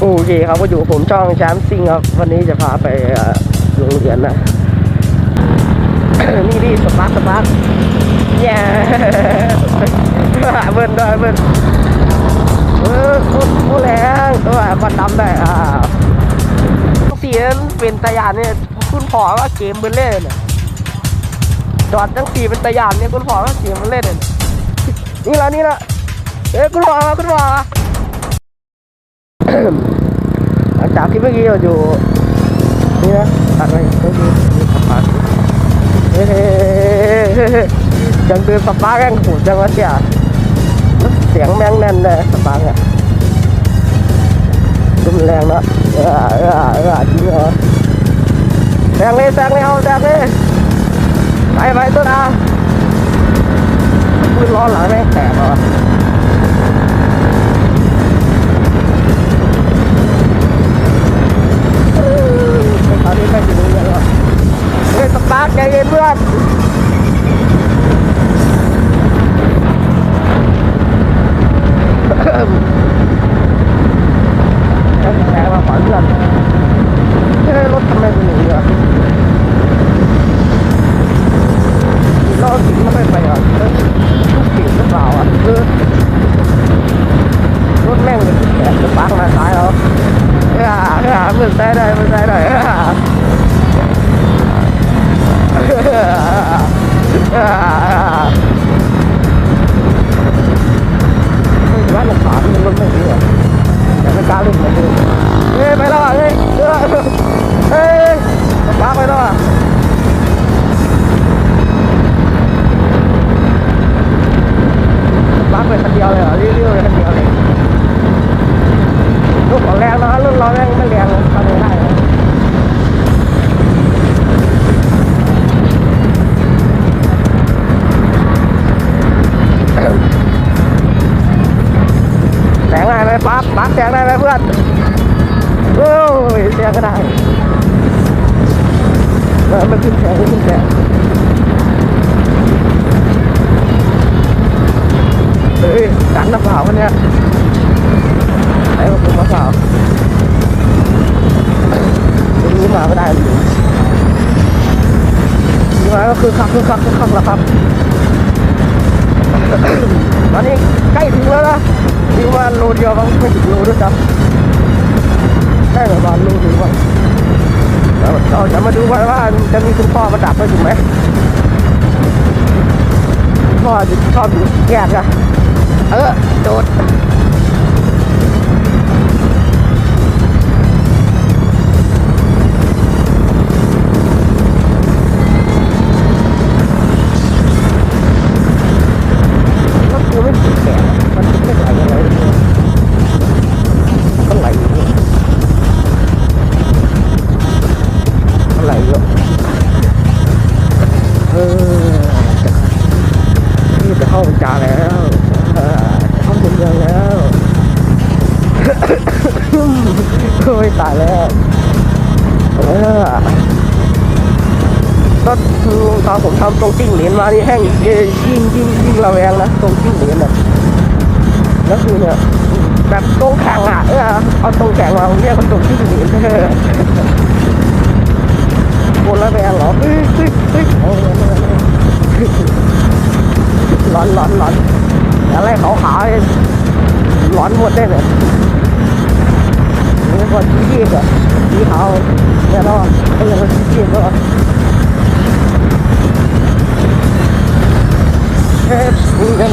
โอเคครับก็อยู่ผมช่องแชมป์ซิงครับวันนี้จะพาไปโรงเรียนนะนี่นี่สปาร์คสปาร์คแย่เบิ้ลด้วยเบิ้ลเออโคตรโคตรแรงตัวมันดำได้อ่าเสียนเป็นตะยานเนี่ยคุณพอว่าเกมเบิ้ลเล่นเนี่ยจอดทั้งสี่เป็นตะยานเนี่ยคุณพอว่าเกมเบิ้ลเล่นเนี่ยนี่ละนี่ละเอ้ยคุณพอคุณพอ หลังจากที่เมื่อกี้เราอยู่นี่นะตัดไปเมื่อกี้มีสปาร์คเฮ้ยจังเดินสปาร์คแม่งหดจังวะเสียเสียงแม่งแน่นเลยสปาร์คเนี่ยดุนแรงนะเออเออเออจริงเหรอแซงเลยแซงเลยเอาแซงเลยไปไปตัวนาพื้นล้อหลังแม่งแตกเหรอ พื่อนจะแซงมาฝันเพื่อนเฮ้ยรถทำไมเป็นอย่างนี้ งได้ไหมปั๊บปั๊บแสงได้ไหมเพื่อนโอ้ยแสงก็ได้มันขึ้นแสงขึ้นแสงเฮ้ยกันหรือเปล่าวันเนี้ยไอ้พวกผมมาสาวไม่รู้มาไม่ได้เลยนี่มาก็คือคักคือคักคือคักแล้วครับ ตอนนี้ใกล้ถึงแล้วนะถึงว่าโลเดียวบางไม่ถึงโลด้วยซ้ำใกล้ประมาณโลถึงว่าเราจะมาดูกันว่าจะมีคุณพ่อมาดับไปถูกไหมพ่อจะชอบดูแยกนะเออโดด ตายแล้วเออก็คือตอนผมทำตรงจิ้งเหรียญมานี่แห้งยิ่งยิ่งยิ่งระแวงนะตรงจิ้งเหรียญน่ะแล้วคือเนี่ยแบบตรงแข่งอะเออเอาตรงแข่งมาเรียกว่าตรงจิ้งเหรียญเออคนระแวงเหรอเฮ้ยเฮ้ยฮ้ยโอ้ยร้อนร้อนร้อนอะไรขาวขาวๆร้อนหมดได้เลย นี่ก็ชี้ยีบอะชี้ขาวเนี่ยเราก็ยังชี้ยีบก็เฮ้ยนี่กัน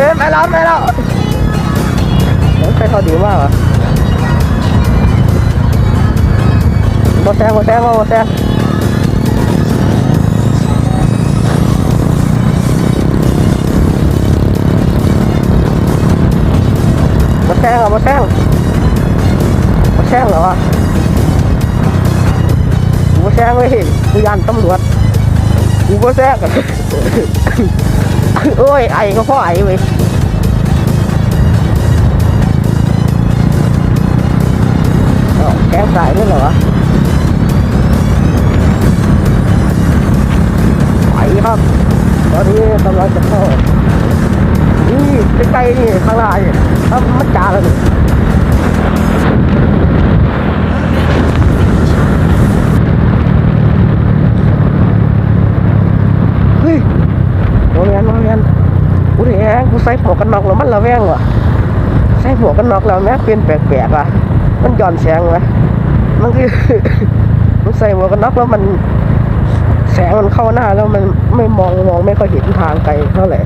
เหรอเฮ้ยที่ห้าเหรอเฮ้ยจีราก็จีราก็เนี่ยเออเออเออจีราก็เนี่ยเนี่ยเฮ้ยจีราก็เนี่ยเฮ้ยเฮ้ยไปแล้วไปแล้วใช้เขาดีมากอะโมแซงโมแซงโมแซงมาแซงเหรอมาแซงมาแซงเหรอวะกูมาแซงเว้ยกูยันตำรวจกูมาแซง โอ้ย ไอก็พ่อไอเว้ยแกงสายด้วยเหรอวะไปครับ ตอนนี้กำลังจะเข้านี่ใกล้ๆนี่ข้างหน้านี่ถ้ามันจาแล้วนี่เฮ้ยโมเมนโมเมน กูแหงกูใส่หมวกกันน็อกแล้วมันระแวงว่ะใส่หมวกกันน็อกแล้วแม่เป็นแปลกๆว่ะมันย้อนแสงว่ะมันคือมันใส่หมวกกันน็อกแล้วมันแสงมันเข้าหน้าแล้วมันไม่มองมองไม่ค่อยเห็นทางไกลเท่าไหร่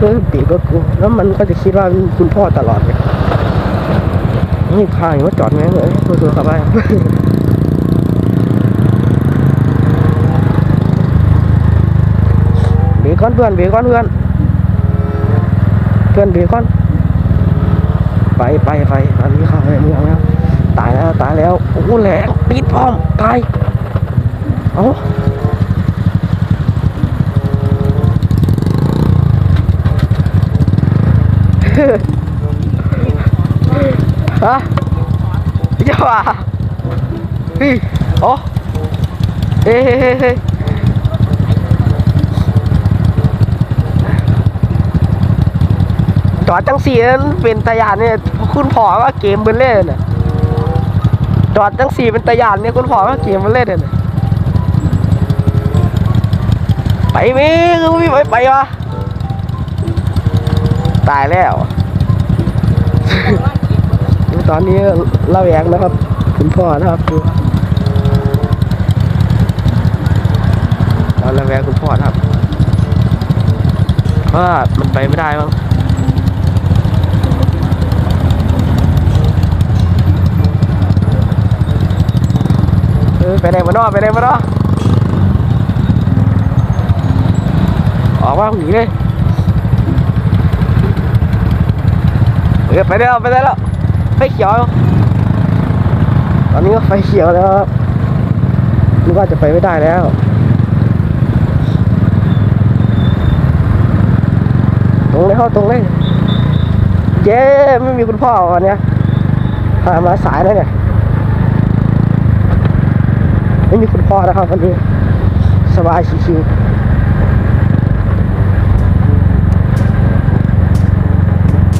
ก็ปีก็กูแล้วมันก็จะคิดว่าคุณพ่อตลอดเลยนี่พายว่าจอดแม่งเลยตัวตัวขับไปเบรกก่อนเพื่อนเบรกก่อนเพื่อน เพื่อนเบรกก่อนไปไปไปตอนนี้เข้าในเมืองแล้วตายแล้วตายแล้วโอ้โหแหลกปิดพร้อมตายเอ้าฮะอย่าว่าเฮ้ยโอ้เฮ้เฮ้เฮ้ยเฮ้ย จอดจังสีนเป็นตะยานเนี่ยคุณพ่อว่าเกมเบนเล่นน่ะจอดจังสีเป็นตะยานเนี่ยคุณพ่อว่าเกมเบนเล่นน่ะไปมีคือมีไปไปวะตายแล้ว ตอนนี้เล่าแยงนะครับ คุณพ่อนะครับดูตอนเล่าแยงคุณพ่อนะครับเพราะว่ามันไปไม่ได้มั้ง ออไปไหนมาเนาะไปไหนมาเนาะออกมาหนีเลยเออไปได้แล้วไปได้แล้วไฟเขียว ตอนนี้ก็ไฟเขียวแล้วครับนึกว่าจะไปไม่ได้แล้วตรงเลยเข้าตรงเลยเย้ไม่มีคุณพ่อวันนี้พามาสายแล้วเนี่ย ไม่มีคุณพ่อนะครับวันนี้ สบายชิวๆ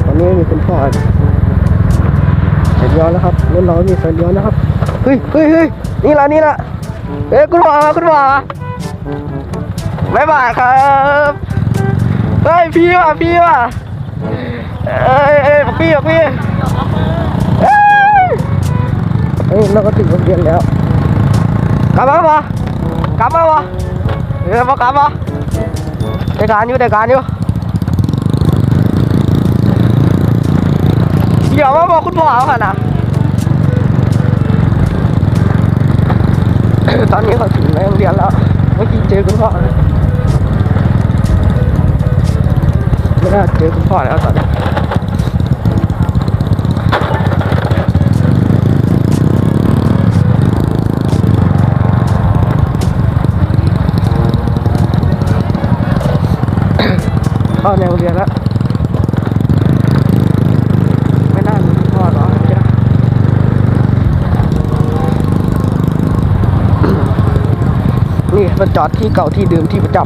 วันนี้ไม่มีคุณพ่อไฟเลี้ยวแล้วครับรถเรามีไฟเลี้ยวนะครับเฮ้ยเฮ้ยเฮ้ยนี่ละนี่ละเอ้ยคุณหมอคุณหมอบายบายครับเฮ้ยพี่ว่ะพี่ว่ะเอ้ยเอ้ยบอกพี่บอกพี่เอ้ยเฮ้ยเราก็ถึงโรงเรียนแล้ว กลับมาปะกลับมาปะเออมากลับมาได้การอยู่ได้การอยู่เดี๋ยวมาบอกคุณพ่อค่ะนะตอนนี้เขาถึงในโรงเรียนแล้วเมื่อกี้เจอคุณพ่อไม่น่าเจอคุณพ่อแล้วตอนนี้ เข้าในโรงเรียนแล้วไม่น่ามีพ่อหรอกจ้ะนี่มาจอดที่เก่าที่เดิมที่ประจ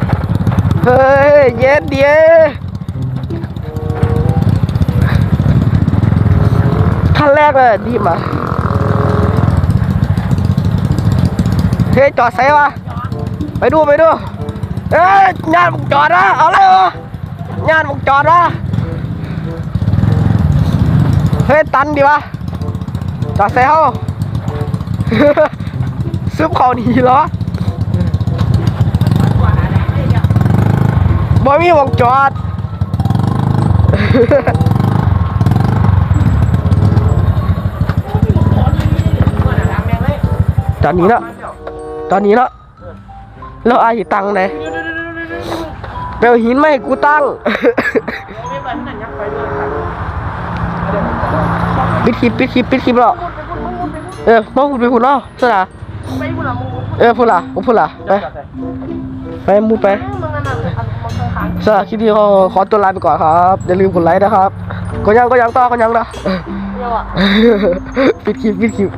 ำเฮ้ย เย็นเดียขั้นแรกเลยดีมาเฮ้ยจอดไซวะไปดู ไปดู เอ้ยงานมึงจอดนะเอาเลยเหรองานมึงจอดนะเฮ้ยตันดีวะจอดเซลซึบเขาหนีเหรอบ่มีวงจอดตอนนี้เนาะตอนนี้เนาะแล้วอายตังไหน เปลวหินไม่กูตั้ง ปิดคลิปปิดคลิปปิดคลิปแล้วเออมองคุณไปคุณเนาะใช่ไหมไปบุหรี่มึงเออพูดละผมพูดละไปไปมุดไปมึงอันนั้นอันมึงข้างสำหรับคลิปนี้ก็ขอตัวลาไปก่อนครับอย่าลืมกดไลค์นะครับก็ยังก็ยังต่อก็ยังนะเรียกว่าปิดคลิปปิดคลิป